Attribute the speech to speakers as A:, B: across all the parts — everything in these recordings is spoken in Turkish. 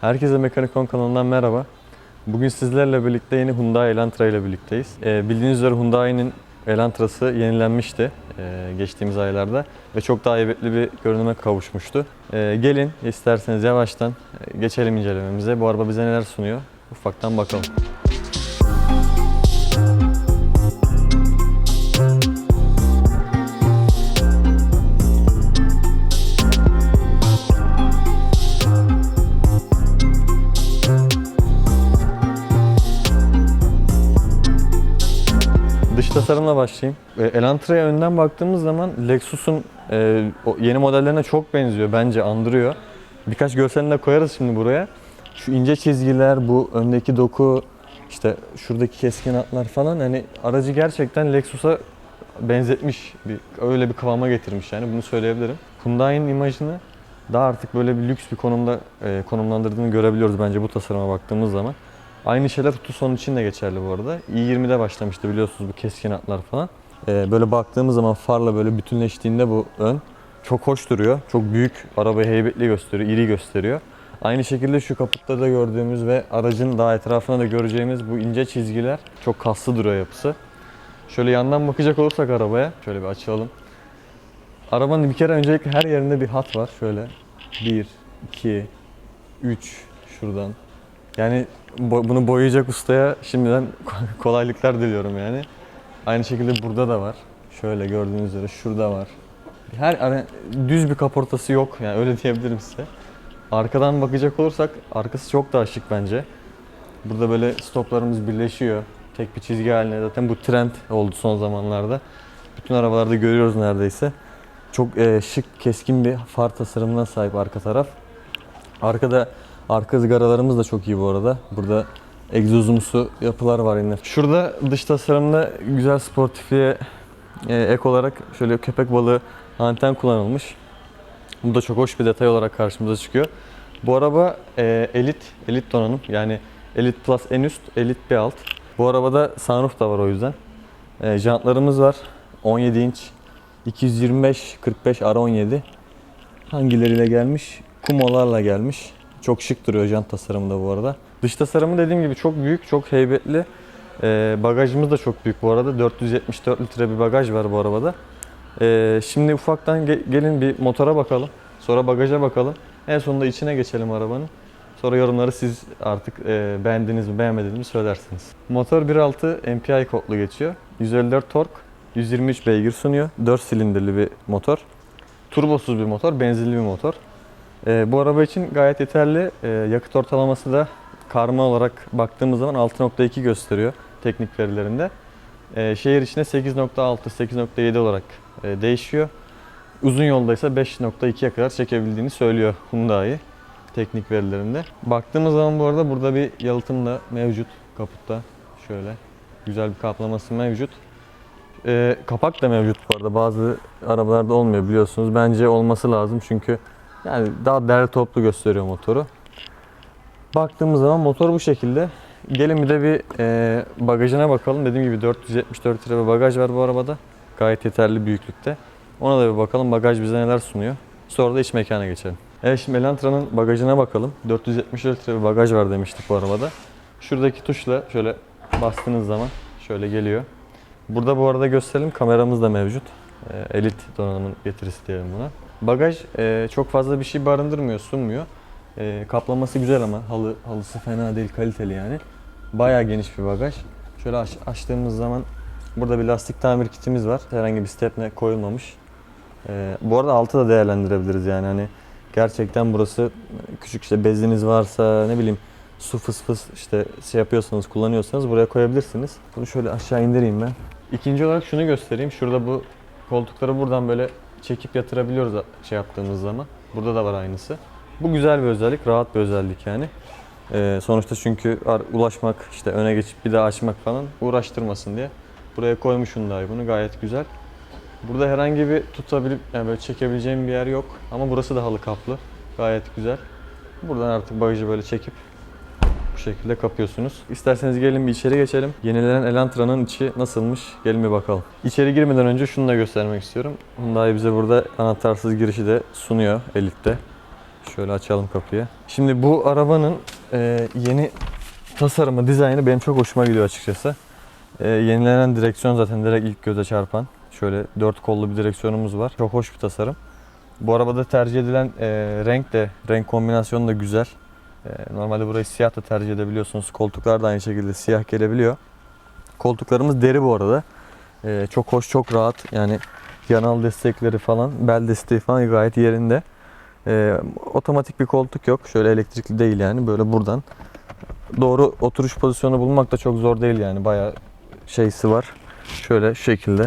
A: Herkese Mekanikon kanalından merhaba. Bugün sizlerle birlikte yeni Hyundai Elantra ile birlikteyiz. Ee, bildiğiniz üzere Hyundai'nin Elantra'sı yenilenmişti e, geçtiğimiz aylarda ve çok daha heybetli bir görünüme kavuşmuştu. Ee, gelin isterseniz yavaştan e, geçelim incelememize. Bu araba bize neler sunuyor? Ufaktan bakalım. Tasarımla başlayayım. E, Elantra'ya önden baktığımız zaman Lexus'un e, yeni modellerine çok benziyor bence andırıyor. Birkaç görselini de koyarız şimdi buraya. Şu ince çizgiler, bu öndeki doku, işte şuradaki keskin hatlar falan hani aracı gerçekten Lexus'a benzetmiş, bir, öyle bir kıvama getirmiş yani bunu söyleyebilirim. Hyundai'nin imajını daha artık böyle bir lüks bir konumda e, konumlandırdığını görebiliyoruz bence bu tasarıma baktığımız zaman. Aynı şeyler Tucson için de geçerli bu arada. i20'de başlamıştı biliyorsunuz bu keskin hatlar falan. Ee, böyle baktığımız zaman farla böyle bütünleştiğinde bu ön çok hoş duruyor. Çok büyük, arabayı heybetli gösteriyor, iri gösteriyor. Aynı şekilde şu kaputta da gördüğümüz ve aracın daha etrafına da göreceğimiz bu ince çizgiler çok kaslı duruyor yapısı. Şöyle yandan bakacak olursak arabaya, şöyle bir açalım. Arabanın bir kere öncelikle her yerinde bir hat var. Şöyle 1, 2, 3 şuradan. Yani bunu boyayacak ustaya şimdiden kolaylıklar diliyorum yani. Aynı şekilde burada da var. Şöyle gördüğünüz üzere şurada var. Her hani düz bir kaportası yok yani öyle diyebilirim size. Arkadan bakacak olursak arkası çok daha şık bence. Burada böyle stoplarımız birleşiyor. Tek bir çizgi haline. Zaten bu trend oldu son zamanlarda. Bütün arabalarda görüyoruz neredeyse. Çok e, şık, keskin bir far tasarımına sahip arka taraf. Arkada arka ızgaralarımız da çok iyi bu arada. Burada egzozumsu yapılar var yine. Şurada dış tasarımda güzel sportifliğe e, ek olarak şöyle köpek balığı anten kullanılmış. Bu da çok hoş bir detay olarak karşımıza çıkıyor. Bu araba e, elit, elit donanım. Yani Elite Plus en üst, Elite bir alt. Bu arabada sunroof da var o yüzden. E, jantlarımız var. 17 inç. 225 45 R17. Hangileriyle gelmiş? Kumolarla gelmiş. Çok şık duruyor jant tasarımı da bu arada. Dış tasarımı dediğim gibi çok büyük, çok heybetli. Ee, bagajımız da çok büyük bu arada. 474 litre bir bagaj var bu arabada. Ee, şimdi ufaktan ge- gelin bir motora bakalım. Sonra bagaja bakalım. En sonunda içine geçelim arabanın. Sonra yorumları siz artık e, beğendiniz mi beğenmediniz mi söylersiniz. Motor 1.6 MPI kodlu geçiyor. 154 tork, 123 beygir sunuyor. 4 silindirli bir motor. Turbosuz bir motor, benzinli bir motor. Ee, bu araba için gayet yeterli. Ee, yakıt ortalaması da karma olarak baktığımız zaman 6.2 gösteriyor teknik verilerinde. Ee, şehir içinde 8.6, 8.7 olarak e, değişiyor. Uzun yolda ise 5.2'ye kadar çekebildiğini söylüyor Hyundai teknik verilerinde. Baktığımız zaman bu arada burada bir yalıtım da mevcut kaputta. Şöyle güzel bir kaplaması mevcut. Ee, kapak da mevcut bu arada. Bazı arabalarda olmuyor biliyorsunuz. Bence olması lazım çünkü yani daha değerli toplu gösteriyor motoru. Baktığımız zaman motor bu şekilde. Gelin bir de bir e, bagajına bakalım. Dediğim gibi 474 litre bir bagaj var bu arabada. Gayet yeterli büyüklükte. Ona da bir bakalım bagaj bize neler sunuyor. Sonra da iç mekana geçelim. Evet şimdi Elantra'nın bagajına bakalım. 474 litre bir bagaj var demiştik bu arabada. Şuradaki tuşla şöyle bastığınız zaman şöyle geliyor. Burada bu arada gösterelim kameramız da mevcut. E, elit donanımın getirisi diyelim buna. Bagaj e, çok fazla bir şey barındırmıyor, sunmuyor. E, kaplaması güzel ama halı halısı fena değil, kaliteli yani. Bayağı geniş bir bagaj. Şöyle aç- açtığımız zaman burada bir lastik tamir kitimiz var. Herhangi bir stepne koyulmamış. E, bu arada altı da değerlendirebiliriz yani hani gerçekten burası küçük işte beziniz varsa ne bileyim su fıs fıs işte şey yapıyorsanız kullanıyorsanız buraya koyabilirsiniz. Bunu şöyle aşağı indireyim ben. İkinci olarak şunu göstereyim. Şurada bu koltukları buradan böyle çekip yatırabiliyoruz şey yaptığımız zaman. Burada da var aynısı. Bu güzel bir özellik, rahat bir özellik yani. Ee, sonuçta çünkü ulaşmak, işte öne geçip bir daha açmak falan uğraştırmasın diye. Buraya koymuşum dahi bunu gayet güzel. Burada herhangi bir tutabilip yani böyle çekebileceğim bir yer yok. Ama burası da halı kaplı. Gayet güzel. Buradan artık bagajı böyle çekip bu şekilde kapıyorsunuz. İsterseniz gelin bir içeri geçelim. Yenilenen Elantra'nın içi nasılmış? Gelin bir bakalım. İçeri girmeden önce şunu da göstermek istiyorum. Hyundai bize burada anahtarsız girişi de sunuyor Elite'de. Şöyle açalım kapıyı. Şimdi bu arabanın e, yeni tasarımı, dizaynı benim çok hoşuma gidiyor açıkçası. E, yenilenen direksiyon zaten direkt ilk göze çarpan. Şöyle dört kollu bir direksiyonumuz var. Çok hoş bir tasarım. Bu arabada tercih edilen e, renk de, renk kombinasyonu da güzel. E, normalde burayı siyah da tercih edebiliyorsunuz. Koltuklar da aynı şekilde siyah gelebiliyor. Koltuklarımız deri bu arada. E, çok hoş, çok rahat. Yani yanal destekleri falan, bel desteği falan gayet yerinde. E, otomatik bir koltuk yok. Şöyle elektrikli değil yani. Böyle buradan doğru oturuş pozisyonu bulmak da çok zor değil yani. Bayağı şeysi var. Şöyle şekilde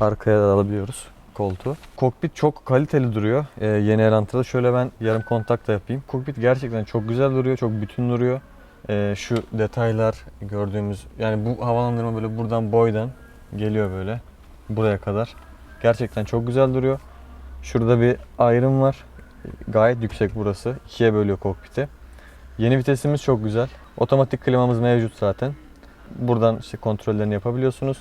A: arkaya da alabiliyoruz koltuğu. Kokpit çok kaliteli duruyor. Ee, yeni Elanta'da. Şöyle ben yarım kontak da yapayım. Kokpit gerçekten çok güzel duruyor. Çok bütün duruyor. Ee, şu detaylar gördüğümüz yani bu havalandırma böyle buradan boydan geliyor böyle buraya kadar. Gerçekten çok güzel duruyor. Şurada bir ayrım var. Gayet yüksek burası. İkiye bölüyor kokpiti. Yeni vitesimiz çok güzel. Otomatik klimamız mevcut zaten. Buradan işte kontrollerini yapabiliyorsunuz.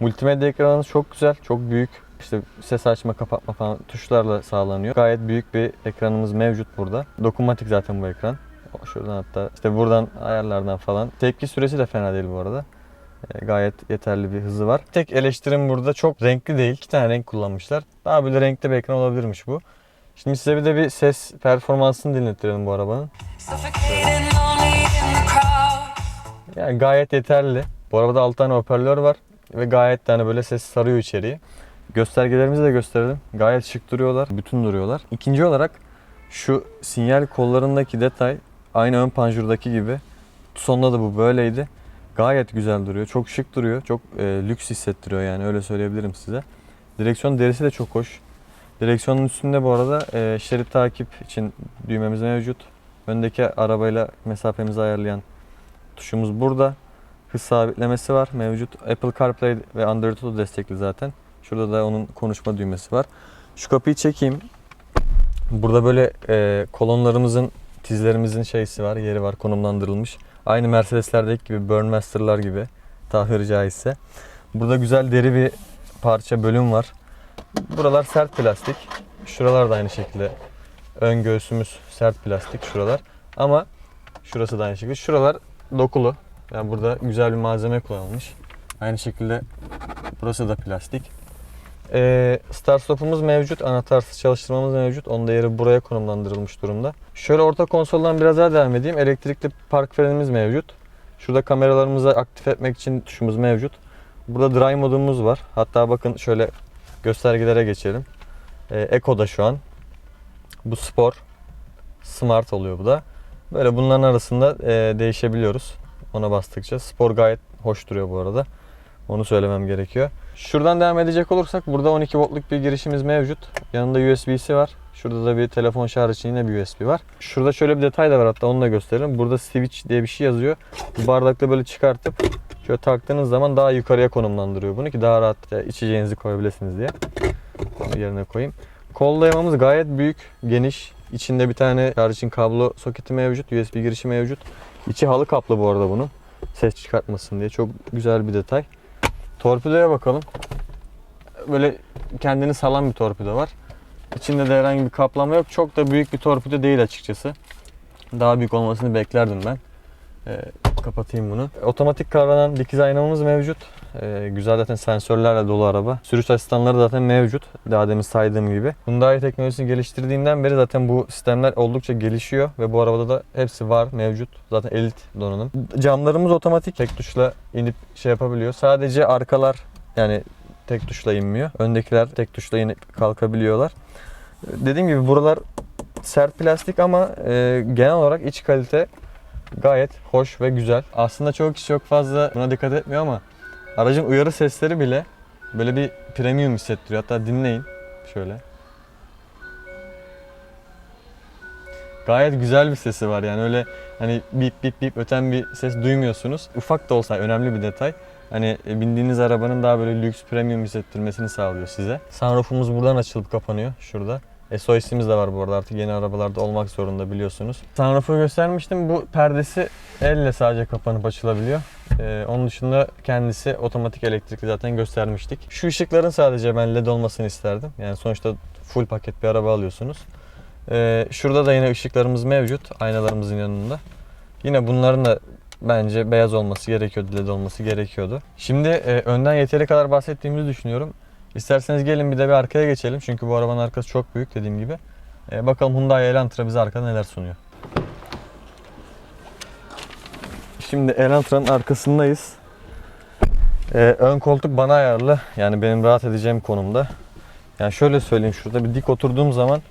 A: Multimedya ekranınız çok güzel, çok büyük. İşte ses açma, kapatma falan tuşlarla sağlanıyor. Gayet büyük bir ekranımız mevcut burada. Dokunmatik zaten bu ekran. Şuradan hatta işte buradan ayarlardan falan. Tepki süresi de fena değil bu arada. E, Gayet yeterli bir hızı var. Tek eleştirim burada çok renkli değil. İki tane renk kullanmışlar. Daha böyle renkli bir ekran olabilirmiş bu. Şimdi size bir de bir ses performansını dinlettirelim bu arabanın. Yani gayet yeterli. Bu arabada 6 tane hoparlör var ve gayet de hani böyle ses sarıyor içeriği. Göstergelerimizi de gösterelim. Gayet şık duruyorlar, bütün duruyorlar. İkinci olarak şu sinyal kollarındaki detay aynı ön panjurdaki gibi. Sonunda da bu böyleydi. Gayet güzel duruyor. Çok şık duruyor. Çok e, lüks hissettiriyor yani öyle söyleyebilirim size. Direksiyon derisi de çok hoş. Direksiyonun üstünde bu arada e, şerit takip için düğmemiz mevcut. Öndeki arabayla mesafemizi ayarlayan tuşumuz burada. Hız sabitlemesi var mevcut. Apple CarPlay ve Android Auto destekli zaten. Şurada da onun konuşma düğmesi var. Şu kapıyı çekeyim. Burada böyle e, kolonlarımızın, tizlerimizin şeysi var, yeri var konumlandırılmış. Aynı Mercedeslerdeki gibi, Burnmaster'lar gibi tabiri caizse. Burada güzel deri bir parça bölüm var. Buralar sert plastik. Şuralar da aynı şekilde. Ön göğsümüz sert plastik şuralar. Ama şurası da aynı şekilde. Şuralar dokulu. Yani burada güzel bir malzeme kullanılmış. Aynı şekilde burası da plastik. Ee, start stopumuz mevcut. Anahtarsız çalıştırmamız mevcut. Onun da yeri buraya konumlandırılmış durumda. Şöyle orta konsoldan biraz daha devam edeyim. Elektrikli park frenimiz mevcut. Şurada kameralarımızı aktif etmek için tuşumuz mevcut. Burada dry modumuz var. Hatta bakın şöyle göstergelere geçelim. Ee, Eco'da şu an. Bu spor. Smart oluyor bu da. Böyle bunların arasında e, değişebiliyoruz. Ona bastıkça. Spor gayet hoş duruyor bu arada. Onu söylemem gerekiyor. Şuradan devam edecek olursak burada 12 voltluk bir girişimiz mevcut. Yanında USB'si var. Şurada da bir telefon şarj için yine bir USB var. Şurada şöyle bir detay da var hatta onu da gösterelim. Burada switch diye bir şey yazıyor. Bu bardakla böyle çıkartıp şöyle taktığınız zaman daha yukarıya konumlandırıyor bunu ki daha rahat içeceğinizi koyabilirsiniz diye. Onu yerine koyayım. Kol dayamamız gayet büyük, geniş. İçinde bir tane şarj için kablo soketi mevcut, USB girişi mevcut. İçi halı kaplı bu arada bunun. Ses çıkartmasın diye. Çok güzel bir detay. Torpidoya bakalım. Böyle kendini salan bir torpido var. İçinde de herhangi bir kaplama yok. Çok da büyük bir torpido değil açıkçası. Daha büyük olmasını beklerdim ben. Ee, kapatayım bunu. Otomatik kavranan dikiz aynamız mevcut. Ee, güzel zaten sensörlerle dolu araba. Sürüş asistanları zaten mevcut. Daha demin saydığım gibi. Hyundai teknolojisini geliştirdiğinden beri zaten bu sistemler oldukça gelişiyor ve bu arabada da hepsi var mevcut. Zaten elit donanım. Camlarımız otomatik. Tek tuşla inip şey yapabiliyor. Sadece arkalar yani tek tuşla inmiyor. Öndekiler tek tuşla inip kalkabiliyorlar. Dediğim gibi buralar sert plastik ama e, genel olarak iç kalite gayet hoş ve güzel. Aslında çok kişi çok fazla buna dikkat etmiyor ama aracın uyarı sesleri bile böyle bir premium hissettiriyor. Hatta dinleyin şöyle. Gayet güzel bir sesi var yani öyle hani bip bip bip öten bir ses duymuyorsunuz. Ufak da olsa önemli bir detay. Hani bindiğiniz arabanın daha böyle lüks premium hissettirmesini sağlıyor size. Sunroofumuz buradan açılıp kapanıyor şurada. SOS'imiz de var bu arada artık yeni arabalarda olmak zorunda biliyorsunuz. Sunroof'u göstermiştim. Bu perdesi elle sadece kapanıp açılabiliyor. Ee, onun dışında kendisi otomatik elektrikli zaten göstermiştik. Şu ışıkların sadece ben led olmasını isterdim. Yani sonuçta full paket bir araba alıyorsunuz. Ee, şurada da yine ışıklarımız mevcut aynalarımızın yanında. Yine bunların da bence beyaz olması gerekiyordu, led olması gerekiyordu. Şimdi e, önden yeteri kadar bahsettiğimizi düşünüyorum. İsterseniz gelin bir de bir arkaya geçelim. Çünkü bu arabanın arkası çok büyük dediğim gibi. E, bakalım Hyundai Elantra bize arkada neler sunuyor. Şimdi Elantra'nın arkasındayız. Ee, ön koltuk bana ayarlı. Yani benim rahat edeceğim konumda. Yani şöyle söyleyeyim şurada bir dik oturduğum zaman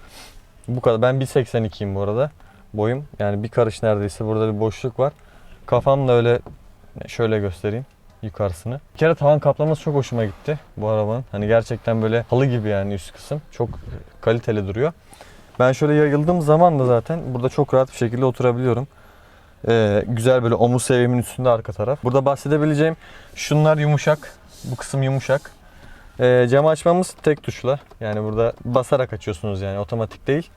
A: bu kadar. Ben 1.82'yim bu arada boyum. Yani bir karış neredeyse burada bir boşluk var. Kafam da öyle şöyle göstereyim yukarısını. Bir kere tavan kaplaması çok hoşuma gitti bu arabanın. Hani gerçekten böyle halı gibi yani üst kısım. Çok kaliteli duruyor. Ben şöyle yayıldığım zaman da zaten burada çok rahat bir şekilde oturabiliyorum. Ee, güzel böyle omuz seviyemin üstünde arka taraf. Burada bahsedebileceğim şunlar yumuşak. Bu kısım yumuşak. Ee, camı açmamız tek tuşla. Yani burada basarak açıyorsunuz yani otomatik değil.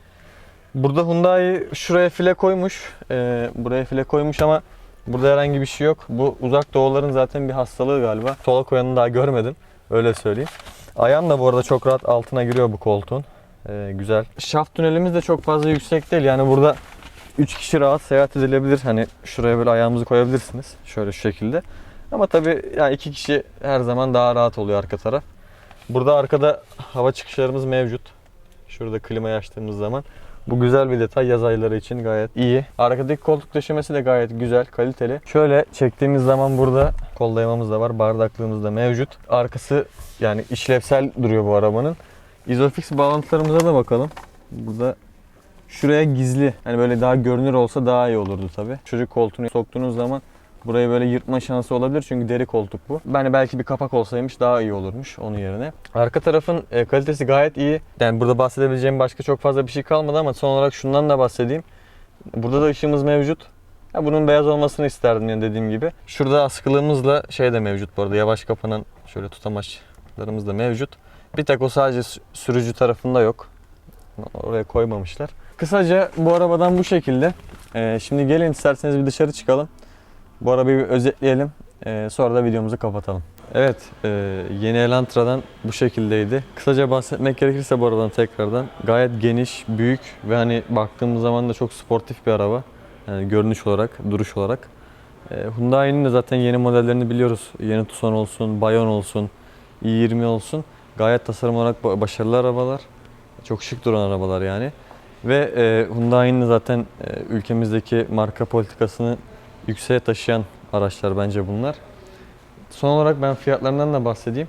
A: Burada Hyundai şuraya file koymuş. Ee, buraya file koymuş ama burada herhangi bir şey yok. Bu uzak doğuların zaten bir hastalığı galiba. Sola koyanı daha görmedim. Öyle söyleyeyim. Ayağım da bu arada çok rahat altına giriyor bu koltuğun. Ee, güzel. Şaft tünelimiz de çok fazla yüksek değil. Yani burada 3 kişi rahat seyahat edilebilir. Hani şuraya böyle ayağımızı koyabilirsiniz. Şöyle şu şekilde. Ama tabii yani iki kişi her zaman daha rahat oluyor arka taraf. Burada arkada hava çıkışlarımız mevcut. Şurada klimayı açtığımız zaman. Bu güzel bir detay yaz ayları için gayet iyi. Arkadaki koltuk döşemesi de gayet güzel, kaliteli. Şöyle çektiğimiz zaman burada kol dayamamız da var, bardaklığımız da mevcut. Arkası yani işlevsel duruyor bu arabanın. Isofix bağlantılarımıza da bakalım. Burada Şuraya gizli. Hani böyle daha görünür olsa daha iyi olurdu tabi. Çocuk koltuğunu soktuğunuz zaman burayı böyle yırtma şansı olabilir çünkü deri koltuk bu. Yani belki bir kapak olsaymış daha iyi olurmuş onun yerine. Arka tarafın e, kalitesi gayet iyi. Yani burada bahsedebileceğim başka çok fazla bir şey kalmadı ama son olarak şundan da bahsedeyim. Burada da ışığımız mevcut. Ya bunun beyaz olmasını isterdim yani dediğim gibi. Şurada askılığımızla şey de mevcut bu arada. Yavaş kapanan şöyle tutamaçlarımız da mevcut. Bir tek o sadece sü- sürücü tarafında yok. Oraya koymamışlar. Kısaca bu arabadan bu şekilde. Ee, şimdi gelin isterseniz bir dışarı çıkalım. Bu arabayı bir özetleyelim. Ee, sonra da videomuzu kapatalım. Evet, e, yeni Elantra'dan bu şekildeydi. Kısaca bahsetmek gerekirse bu arabadan tekrardan gayet geniş, büyük ve hani baktığımız zaman da çok sportif bir araba. Yani görünüş olarak, duruş olarak. E, Hyundai'nin de zaten yeni modellerini biliyoruz. Yeni Tucson olsun, Bayon olsun, i20 olsun. Gayet tasarım olarak ba- başarılı arabalar. Çok şık duran arabalar yani. Ve e, Hyundai'nin zaten e, ülkemizdeki marka politikasını yükseğe taşıyan araçlar bence bunlar. Son olarak ben fiyatlarından da bahsedeyim.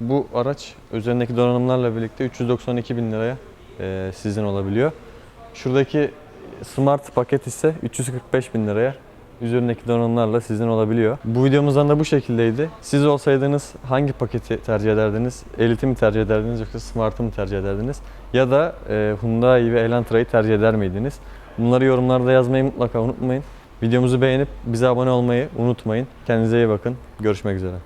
A: Bu araç üzerindeki donanımlarla birlikte 392 bin liraya e, sizin olabiliyor. Şuradaki Smart paket ise 345 bin liraya üzerindeki donanımlarla sizin olabiliyor. Bu videomuzdan da bu şekildeydi. Siz olsaydınız hangi paketi tercih ederdiniz? Elite'i mi tercih ederdiniz yoksa Smart'ı mı tercih ederdiniz? Ya da e, Hyundai ve Elantra'yı tercih eder miydiniz? Bunları yorumlarda yazmayı mutlaka unutmayın. Videomuzu beğenip bize abone olmayı unutmayın. Kendinize iyi bakın. Görüşmek üzere.